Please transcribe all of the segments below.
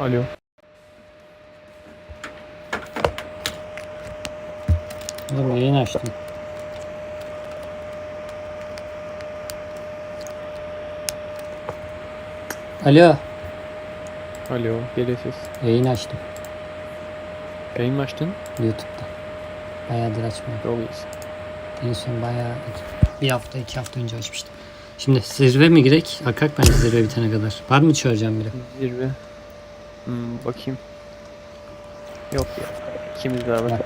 Alo. Dur yayın açtım. Alo. Alo. Geliyor ses. Yayın açtım Yayın mı açtın? YouTube'da. Bayağıdır açmıyorum. Çok iyisin. En son bayağı bir hafta iki hafta önce açmıştım. Şimdi zirve mi girek? Akak bence zirve bitene kadar. Var mı çağıracağım biri? Zirve. Hmm, bakayım. Yok ya. İkimiz beraber Bak.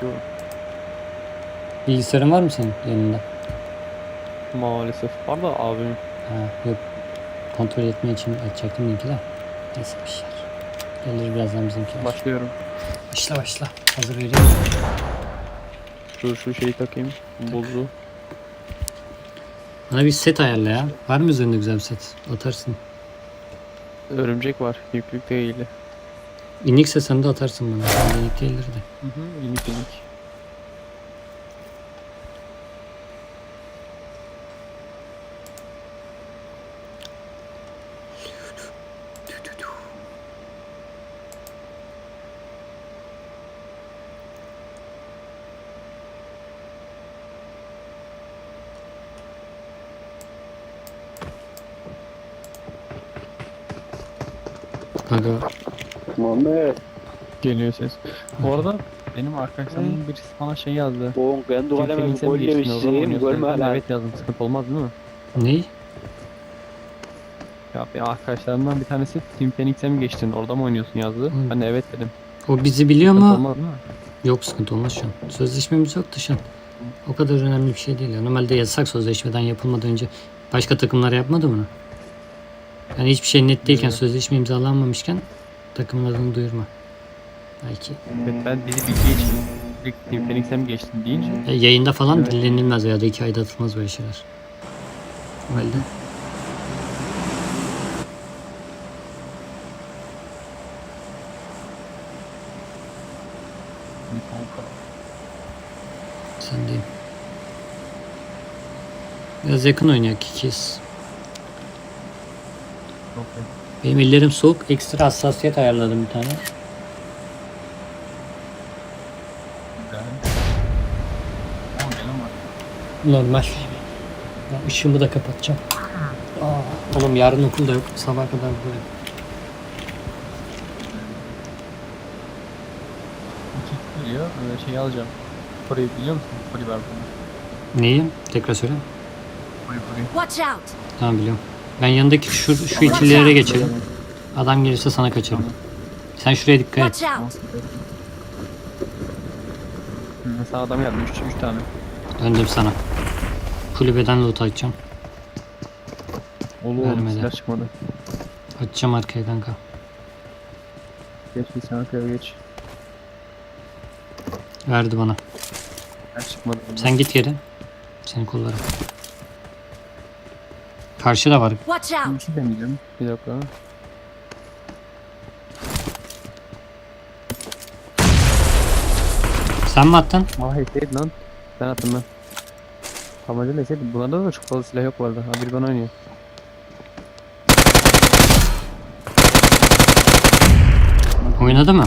Bilgisayarın var mı senin yanında? Maalesef. Var da abim. Ha, yok. Kontrol etme için açacaktım linki de. Neyse bir şeyler. Gelir birazdan bizimkiler. Başlıyorum. Başla başla. Hazır veriyorum. Dur şu şeyi takayım. Buzu. Bana bir set ayarla ya. Var mı üzerinde güzel bir set? Atarsın. Örümcek var. Yüklük değil. İnikse sen de atarsın bana. Ben de inik değildir de. Hı hı. Minik minik. Kanka Muhammed, Geliyor ses. Bu arada benim arkadaşlarımın birisi bana şey yazdı. oğlum kendi Kim kaleme Phoenix'e gol oynuyorsun? görme Ben de hala. Evet yazdım. Sıkıntı olmaz değil mi? ney? Ya bir arkadaşlarımdan bir tanesi Team Phoenix'e mi geçtin? Orada mı oynuyorsun yazdı. Hı. Ben de evet dedim. O bizi biliyor Sıkıntı mu? olmaz değil mi? Yok sıkıntı olmaz şu an. Sözleşmemiz yoktu şu an. O kadar önemli bir şey değil. ya. Normalde yasak sözleşmeden yapılmadan önce başka takımlar yapmadı bunu. Yani hiçbir şey net değilken Evet. sözleşme imzalanmamışken takımın adını duyurma. Belki Evet, ben bizi bildiği için Team Phoenix'e mi geçtin deyince E, yayında falan Evet. dinlenilmez ya da iki ayda atılmaz böyle şeyler. O halde sen değil. Biraz yakın oynayak ikiyiz. Benim ellerim soğuk. Ekstra hassasiyet ayarladım bir tane. Normal. Ben ışığımı da kapatacağım. Aa, oğlum yarın okul da yok. Sabah kadar böyle. geliyor. Öyle şey alacağım. Parayı biliyor musun? Parayı ver bana. Neyi? Tekrar söyle. Parayı parayı. Watch out! Tamam biliyorum. Ben yanındaki şu, şu ikililere geçelim. Adam gelirse sana kaçarım. Sen şuraya dikkat et. Mesela adam geldi 3 3 tane. Döndüm sana. Kulübeden loot açacağım. Oğlum Vermedi. silah çıkmadı. Açacağım arkaya kanka. Geç bir sen arkaya geç. Verdi bana. Silah çıkmadı. Sen git geri. Seni kollarım. Karşıda var. Watch out! Bir şey demeyeceğim. Bir dakika. Sen mi attın? Aa heyteydi lan. Ben attım ben. Tabanca neyse bunlarda da çok fazla silah yok bu arada. Ha biri bana oynuyor. Oynadı mı?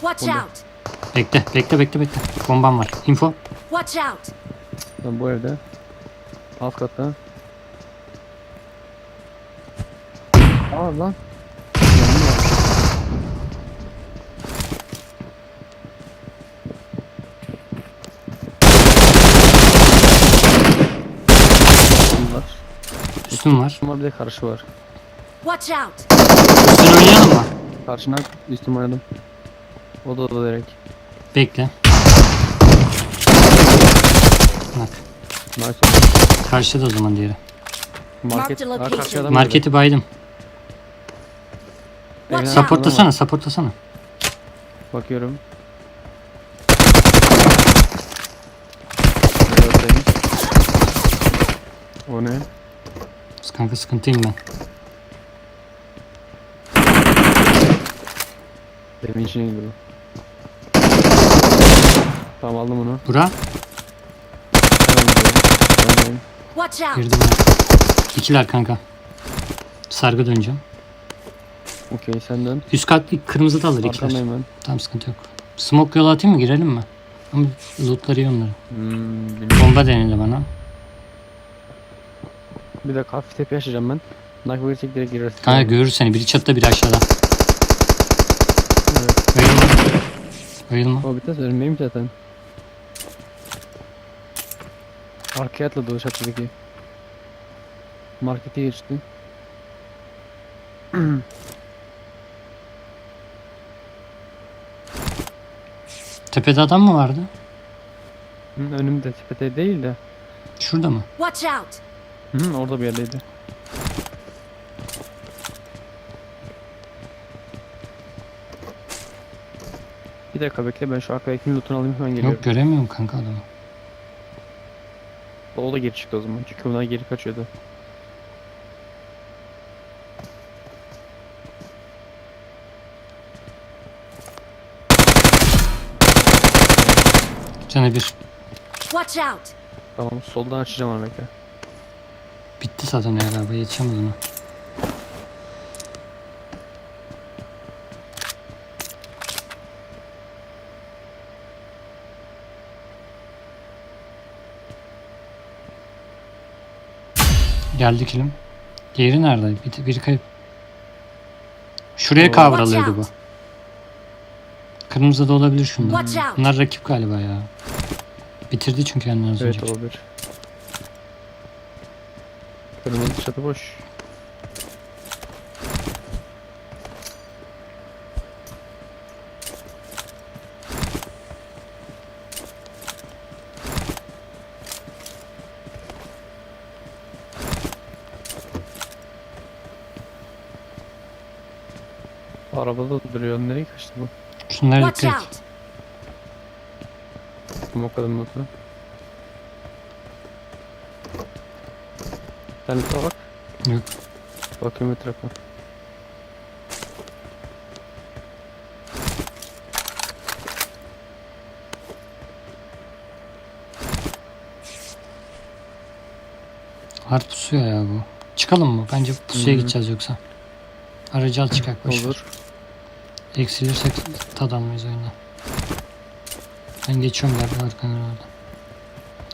Watch out! Bekle, bekle, bekle, bekle. Bombam var. Info. Watch out! Ben bu evde. Alt katta. Aa lan. Var. Üstün var. Üstüm var bir de karşı var. Watch out! Üstün oynayalım mı? Karşına üstüm oynadım. O da o da direkt. Bekle. Bak. Oldu. Karşıda o zaman diğeri. Market. Aa, karşı adam Marketi baydım. Evden Watch adam var. Supportlasana, supportlasana. Bakıyorum. O ne? Kanka sıkıntıyım ben. Benim içine gidiyor. Tamam aldım onu. Bura Tamam gidiyorum. Tamam. Watch out! girdi buna. İkiler kanka. Sargı döneceğim. Okey sen dön. Üst kat kırmızı da alır ikiler. Arkandayım ben. Tamam sıkıntı yok. Smoke yolu atayım mı girelim mi? Ama lootları iyi onların. Hmm, bilmiyorum. Bomba denildi bana. Bir dakika hafif tepe açacağım ben. Nakba geçecek direkt gireriz. Kanka görür seni. Biri çatıda biri aşağıda. Evet. Bayılma. Bayılma. O bitmez önümdeyim zaten. Arkaya atladı o çatıdaki. Markete geçti. Tepede adam mı vardı? Hı, Önümde tepede değil de. Şurada mı? Watch out! Hı, orada bir yerdeydi. Bir dakika bekle ben şu arkadaki lootunu alayım hemen geliyorum. Yok göremiyorum kanka adamı. O da geri çıktı o zaman çünkü bunlar geri kaçıyordu. Canı bir. Watch out! Tamam soldan açacağım bekle. Bitti zaten ya galiba yetişemez ona. Geldi kilim. Diğeri nerede? Bir, biri kayıp. Şuraya kavralıyordu bu. Kırmızı da olabilir şunlar. Bunlar rakip galiba ya. Bitirdi çünkü kendini az Evet önce. olabilir. Kırmızı çatı boş. Arabada duruyor. Nereye kaçtı bu? Şunlara Watch dikkat et. out! Smokladım notu. Sen bak. Yok. Bakıyorum etrafa. Hard pusuyor ya bu. Çıkalım mı? Bence pusuya Hı. gideceğiz yoksa. Aracı al çıkak boş ver. Olur. Eksilirsek tadamayız oyundan. Ben geçiyorum galiba arkadan orada.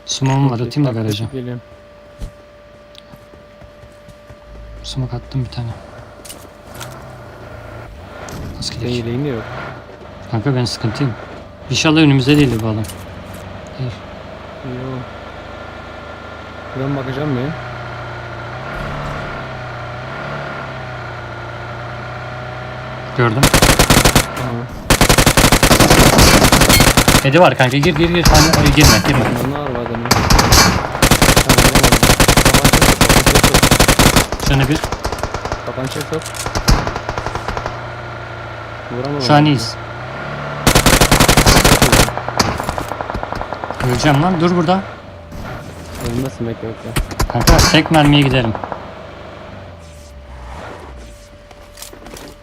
Smoke'um var atayım da garaja. Geliyorum. Smoke attım bir tane. Nasıl gidiyor? Değil, değil yok. Kanka ben sıkıntıyım. İnşallah önümüze değildir bu adam. Değil. Yok. Ben bakacağım ya. Gördüm. Tamam. Hedi var kanka gir gir gir. Sen oraya girme girme. Var. Şöyle bir. Tabanca sok. Vuramadım. Şu an iyiyiz. Öleceğim lan dur burada. Ölmesin bekle bekle. Kanka tek mermiye giderim.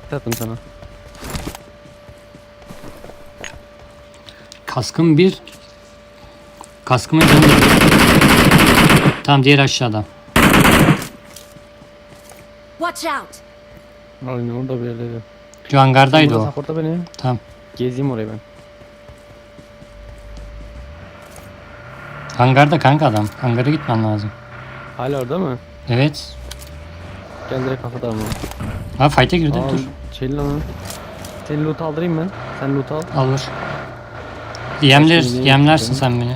Tattım sana. Kaskım bir. Kaskımın canı. Tamam diğer aşağıda. Watch out! Aynen orada bir yerdeydi. Şu hangardaydı o. Supportla beni. Tamam. Gezeyim orayı ben. Hangarda kanka adam. Hangara gitmen lazım. Hala orada mı? Evet. Gel direkt kafadan mı? Ha fight'e girdi Aa, dur. Şeyli lan o. Senin loot aldırayım ben. Sen loot al. Alır. Yemler, Başka yemlersin yere sen beni.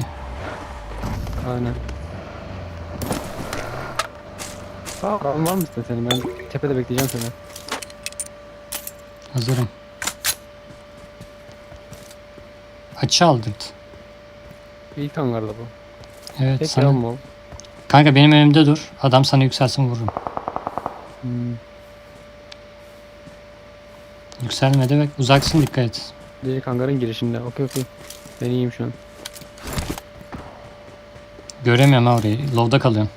Aynen. Aa, ben var mısın senin? Ben tepede bekleyeceğim seni. Hazırım. Açı aldırt. İlk hangarda bu. Evet Peki sana. ol. Kanka benim önümde dur. Adam sana yükselsin vururum. Hmm. Yükselmedi bak uzaksın dikkat et. Direkt hangarın girişinde. Okey okey. Ben iyiyim şu an. Göremiyorum ha orayı. Low'da kalıyorum.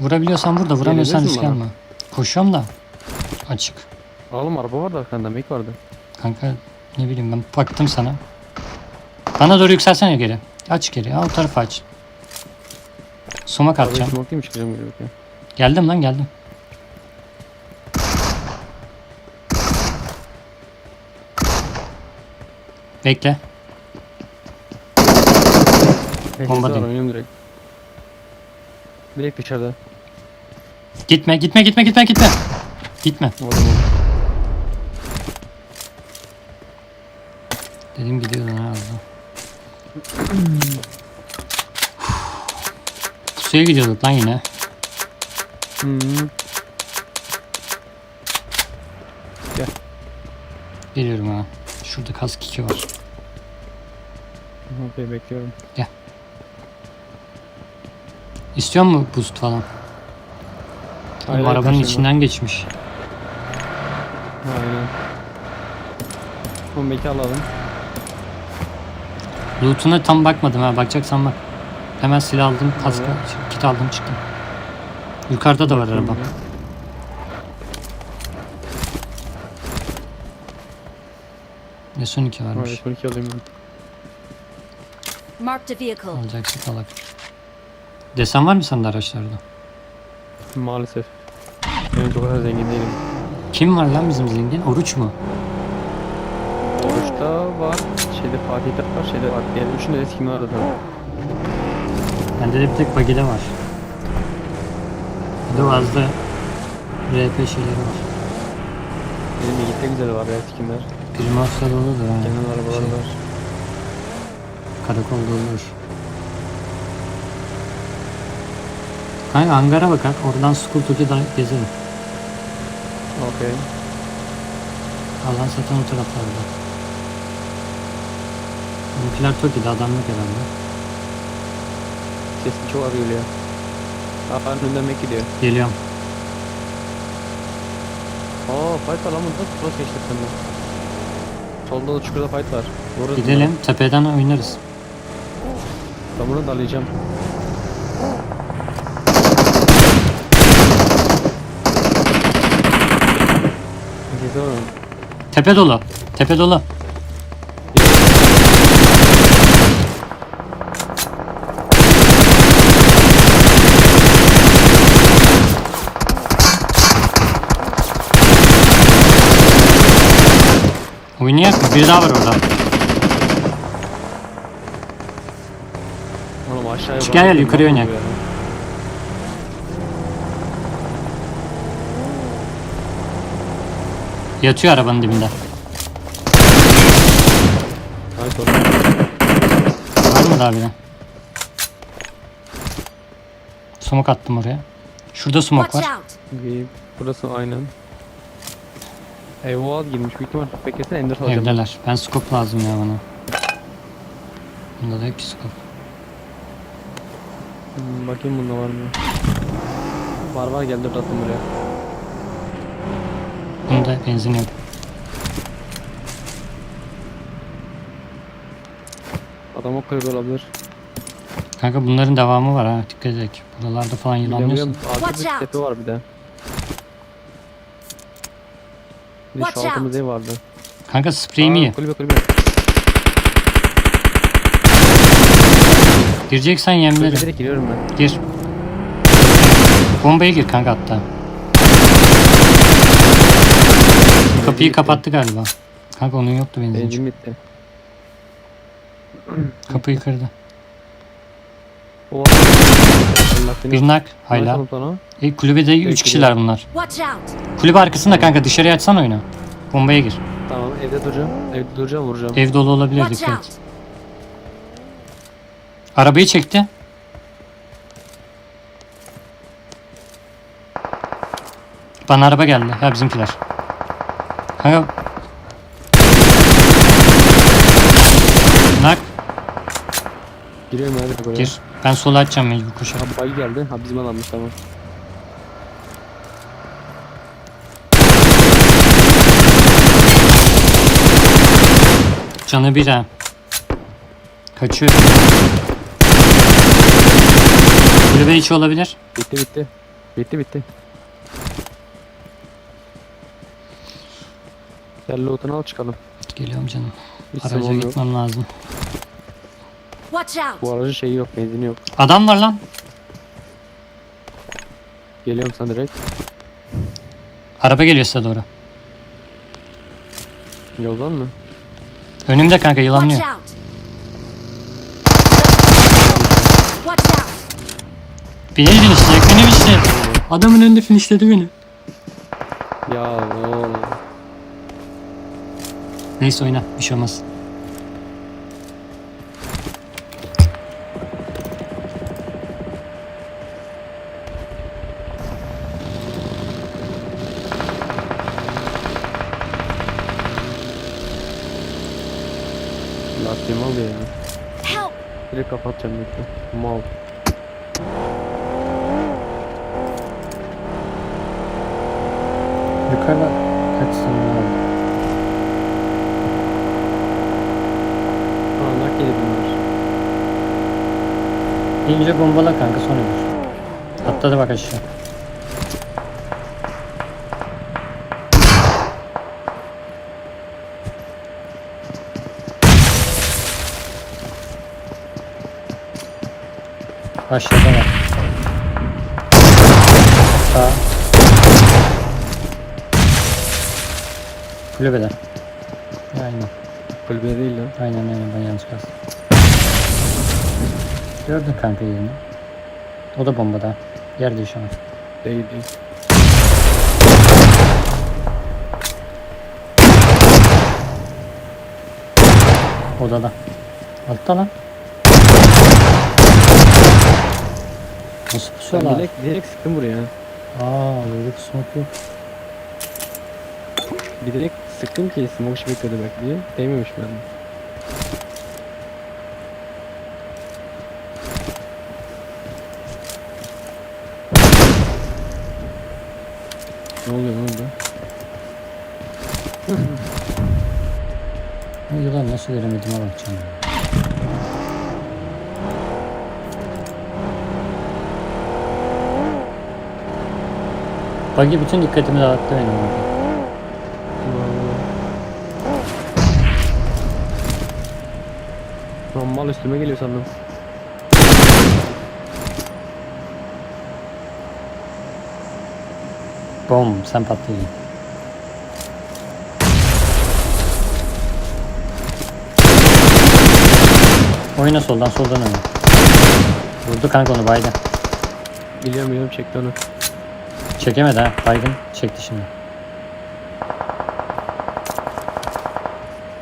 Vurabiliyorsan vur da vuramıyorsan Gelebilirsin risk bana. alma. Koşuyorum da. Açık. Oğlum araba vardı arkanda. Mek vardı. Kanka ne bileyim ben baktım sana. Bana doğru yükselsene geri. Aç geri. Ha o tarafa aç. Somak Arabayı atacağım. smoke'layım çıkacağım geri bakayım. Geldim lan geldim. Bekle. Bomba değil. Oynuyorum direkt. Direkt dışarıda. Gitme gitme gitme gitme gitme. Gitme. Orada bomba. Dedim gidiyordun ha az daha. Suya gidiyorduk lan yine. Hı -hı. Geliyorum ha. Şurada kask 2 var. Okey bekliyorum. İstiyor mu boost falan? Hayır, hayır, arabanın içinden geçmiş. Aynen. Bombeki alalım. Loot'una tam bakmadım ha. Bakacaksan bak. Hemen silah aldım, kask kit aldım çıktım. Yukarıda da var araba. Ne son 2 varmış. Hayır, 12 alayım ben. Marked a vehicle. Alacaksak alak. Desen var mı sende araçlarda? Maalesef. Ben çok kadar zengin değilim. Kim var lan bizim zengin? Oruç mu? Oruç'ta var, şeyde Fatih'te var, şeyde var. Yani üçünde de kim vardı da. Bende de bir tek bagide var. Bir de Vaz'da RP şeyleri var. Benim Yiğit'te güzel var ya skimler. Primus'ta da olur ha. Genel arabalar Şey, var. Karakolda olur. Kanka hangara bakar. Oradan Skulltok'u da gezelim. Okey. Alan zaten o taraflarda. Bizimkiler Toki'de adam yok herhalde. Sesin çok az geliyor. Aa, önünden mek gidiyor. Geliyorum. Aa fight burada. Burası geçtik senden. Solda da çukurda fight var. Vururuz Gidelim. Tepeden oynarız. bunu. Ben bunu dalayacağım. Oğlum. Tepe dolu. Tepe dolu. Oynayak mı? Bir daha var orada. Oğlum aşağıya Çık, gel, gel, yukarıya oynayak. Yatıyor arabanın dibinde. Oğlum. Var mı daha biri? Smoke attım oraya. Şurada smoke Watch var. out. Burası aynen. Eyvah girmiş büyük ihtimal. Beklesene Ender alacağım. Evdeler. Ben scope lazım ya bana. Bunda da yok ki scope. Hmm, bakayım bunda var mı? Var var geldi attım buraya. Bunda benzin yok. Adam o kırık olabilir. Kanka bunların devamı var ha. Dikkat edin. Buralarda falan Biliyorum yılanlıyorsun. biliyorum. Arka Watch bir out. tepe var bir de. Bir de Watch şu altımız out. ev vardı. Kanka spreyimi Aa, ye. Kulübe kulübe. Gireceksen Kulübe yemlerim. direkt giriyorum ben. Gir. Bombaya gir kanka hatta. Kapıyı kapattı galiba. Kanka onun yoktu benzin. Benzin bitti. Kapıyı kırdı. O var. Allah seni. Bir nak hala. E, kulübede 3 Bekliyor. kişiler bunlar. Kulübe arkasında kanka dışarıya açsan oyunu. Bombaya gir. Tamam evde duracağım. Evde duracağım vuracağım. Ev dolu olabilir dikkat et. Arabayı çekti. Bana araba geldi. Ha bizimkiler. Kanka. Nak Giriyorum hadi buraya. gir. Ben sola açacağım mecbur koşarak. Ha bay geldi. Ha bizim adammış tamam. Canı bir ha. Kaçıyor. Kulübe içi olabilir. Bitti bitti. Bitti bitti. Gel loot'unu al çıkalım. Geliyorum canım. Hiç Araca yok. gitmem lazım. Watch out. Bu aracın şeyi yok, benzini yok. Adam var lan. Geliyorum sana direkt. Araba geliyor size doğru. Yoldan mı? Önümde kanka Watch yılanlıyor. out! Watch out! Beni finişleyecek beni finişleyecek. Adamın önünde finişledi beni. Ya oğlum. Neyse oyna bir şey olmaz. Lastiğimi alıyor ya. Direkt kapatacağım bekle. Mal. Yukarıda kaç tane var? Aa nak yedi bunlar. İnce bombala kanka sonra dur. Atladı bak aşağı. Aşağıda var. Sağ. Kulübede. Aynen. Kulübe değil lan. Aynen aynen ben yanlış kalsın. Gördün kanka yerini. O da bombada. Yer değişiyor. Değil değil. Odada. Altta lan. Nasıl Ben pusuyorlar? direkt, direkt sıktım buraya. Aa böyle bir smoke yok. Bir direkt sıktım ki smoke işi bekledi belki diye. Değmemiş bende. Ne oluyor lan burada? Bu yılan nasıl göremediğime bakacağım. ya. Buggy bütün dikkatimi dağıttı benim orada. Lan mal üstüme geliyor sandım. Bom sen patlayacaksın. Oyna soldan soldan oyna. Vurdu kanka onu baydı. Biliyorum biliyorum çekti onu. Çekemedi ha. Baygın çekti şimdi.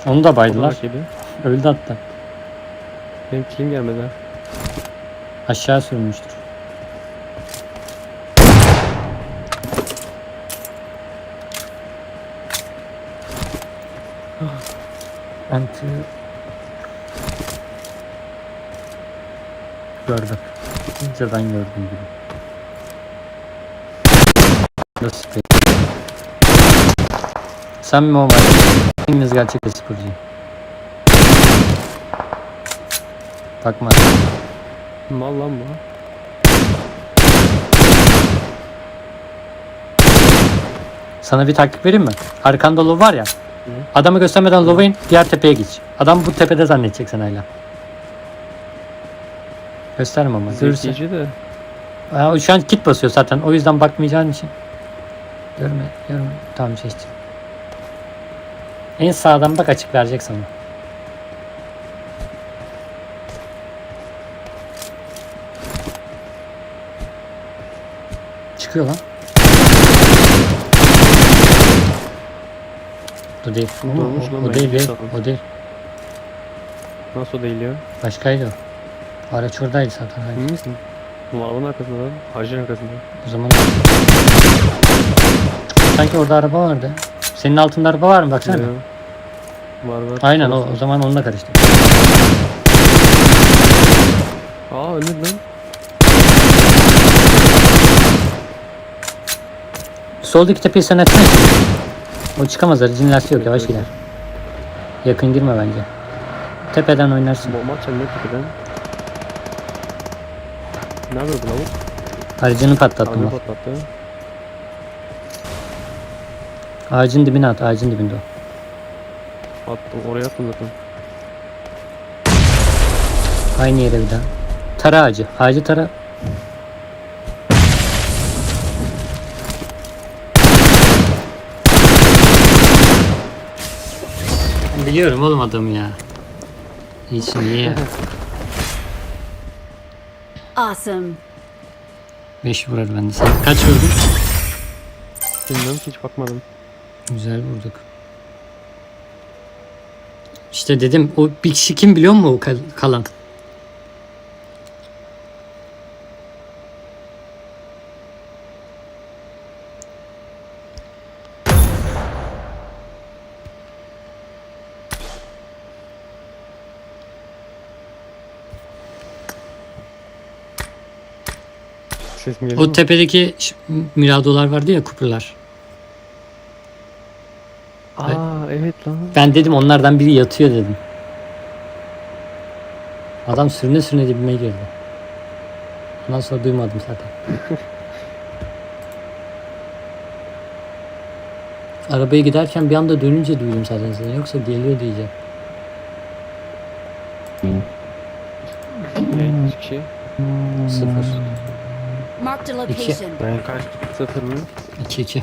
Onu da baydılar. Öldü hatta. Benim kilim gelmedi ha. Aşağı sürmüştür. Anti Gördüm. İnceden gördüm gibi. Nasıl Sen mi o? Hanginiz gerçek bir sporcu? Bakma. Mal lan bu. Sana bir taktik vereyim mi? Arkanda lov var ya. Adamı göstermeden lova in, diğer tepeye geç. Adam bu tepede zannedecek sen hala. Gösterme ama. Görürse. Zekici de. Aa, şu an kit basıyor zaten. O yüzden bakmayacağın için. Görme, görme. Tamam seçtim. En sağdan bak açık verecek sana. Çıkıyor lan. O değil. Bu dolmuş o, lan o ben değil, değil. saldım. O değil. Nasıl o değil ya? Başkaydı o. Araç oradaydı zaten. Hayır. Emin misin? Malın arkasında lan. Hacın arkasında. O zaman sanki orada araba vardı. Senin altında araba var mı? Baksana. Ya. Var var. Aynen o, o zaman onunla karıştı. Aa ölmedi lan. Soldaki tepeyi sen etsene. O çıkamaz aracın lastiği yok yavaş gider. Yakın girme bence. Tepeden oynarsın. Bomba atacağım ne tepeden. Ne yapıyordu lavuk? Aracını patlattım bak. patlattı. Ağacın dibine at. Ağacın dibinde o. Attım oraya attım. Aynı yere bir daha. Tara ağacı. Ağacı tara. Biliyorum oğlum adamı ya. Hiç niye ya. Awesome. 5 vurar bende. Sen kaç vurdun? Bilmiyorum ki hiç bakmadım. Güzel vurduk. İşte dedim o bir kişi kim biliyor musun o kal- kalan? O tepedeki miradolar vardı ya kupralar. Aa evet lan. Ben dedim onlardan biri yatıyor dedim. Adam sürüne sürüne dibime girdi. Ondan sonra duymadım zaten. Arabaya giderken bir anda dönünce duydum zaten seni. Yoksa geliyor diyeceğim. Kaç kişi? Sıfır. Marked a location. Ben kaç Sıfır mı? 2-2. Hı.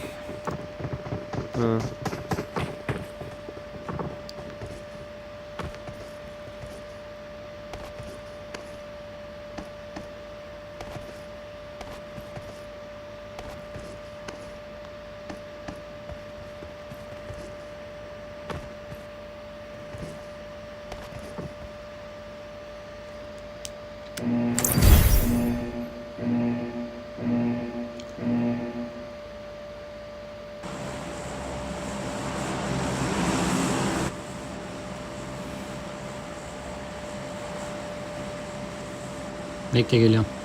Bekle geliyorum.